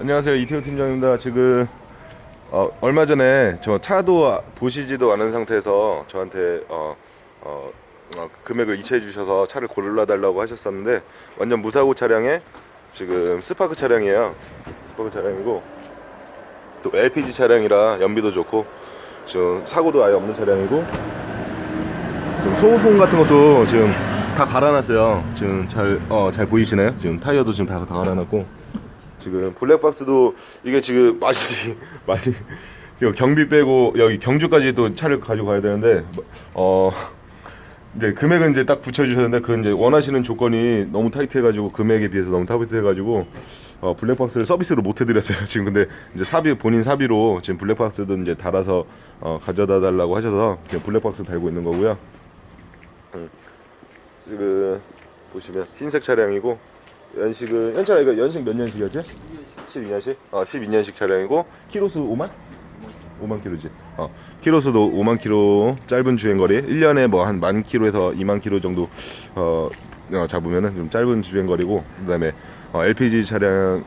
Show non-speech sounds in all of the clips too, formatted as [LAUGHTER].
안녕하세요 이태호 팀장입니다. 지금 어, 얼마 전에 저 차도 아- 보시지도 않은 상태에서 저한테 어, 어, 어, 금액을 이체해 주셔서 차를 골라달라고 하셨었는데 완전 무사고 차량에 지금 스파크 차량이에요. 스파크 차량이고 또 LPG 차량이라 연비도 좋고 지금 사고도 아예 없는 차량이고 지금 소모품 같은 것도 지금 다 갈아놨어요. 지금 잘, 어, 잘 보이시나요? 지금 타이어도 지금 다, 다 갈아놨고 지금 블랙박스도 이게 지금 맛이 맛이 [LAUGHS] 이거 경비 빼고 여기 경주까지 또 차를 가지고 가야 되는데 어 이제 금액은 이제 딱 붙여주셨는데 그 이제 원하시는 조건이 너무 타이트해가지고 금액에 비해서 너무 타이트해가지고 어 블랙박스를 서비스로 못 해드렸어요 [LAUGHS] 지금 근데 이제 사비 본인 사비로 지금 블랙박스도 이제 달아서 어 가져다 달라고 하셔서 지금 블랙박스 달고 있는 거고요. 음. 지금 보시면 흰색 차량이고 연식은 현철아 이거 연식 몇 년식이었지? 12년식? 어 12년식 차량이고 키로수 5만? 5만 킬로지. 어 키로수도 5만 킬로 짧은 주행 거리 1년에 뭐 한 만 킬로에서 2만 킬로 정도 어, 어 잡으면은 좀 짧은 주행 거리고 그다음에 어, LPG 차량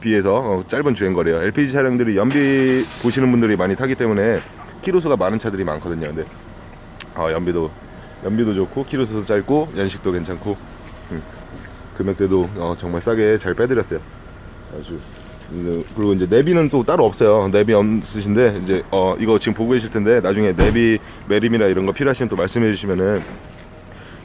비해서 어, 짧은 주행 거리예요. LPG 차량들이 연비 보시는 분들이 많이 타기 때문에 키로수가 많은 차들이 많거든요. 근데 어, 연비도 연비도 좋고 키로수도 짧고 연식도 괜찮고 음, 금액대도 어, 정말 싸게 잘 빼드렸어요. 아주 음, 그리고 이제 내비는 또 따로 없어요. 내비 없으신데 이제 어 이거 지금 보고 계실 텐데 나중에 내비 매림이나 이런 거 필요하시면 또 말씀해 주시면은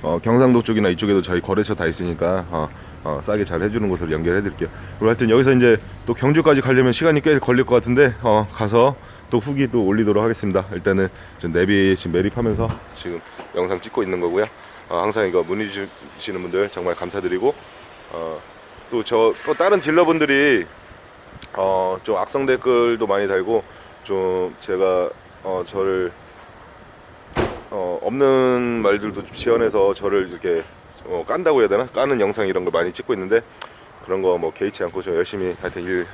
어 경상도 쪽이나 이쪽에도 저희 거래처 다 있으니까 어, 어 싸게 잘 해주는 곳으로 연결해 드릴게요. 그리고 하여튼 여기서 이제 또 경주까지 가려면 시간이 꽤 걸릴 것 같은데 어 가서 또 후기 또 올리도록 하겠습니다. 일단은 지금 내비 지금 매립하면서 지금 영상 찍고 있는 거고요. 어, 항상 이거 문의 주시는 분들 정말 감사드리고 어, 또저 또 다른 딜러분들이 어, 좀 악성 댓글도 많이 달고 좀 제가 어, 저를 어, 없는 말들도 좀 지어내서 저를 이렇게 어, 깐다고 해야 되나? 까는 영상 이런 걸 많이 찍고 있는데 그런 거 뭐 개의치 않고 좀 열심히 하여튼 일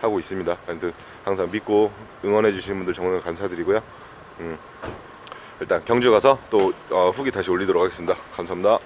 하고 있습니다. 하여튼 항상 믿고 응원해 주시는 분들 정말 감사드리고요. 음, 일단 경주 가서 또 어, 후기 다시 올리도록 하겠습니다. 감사합니다.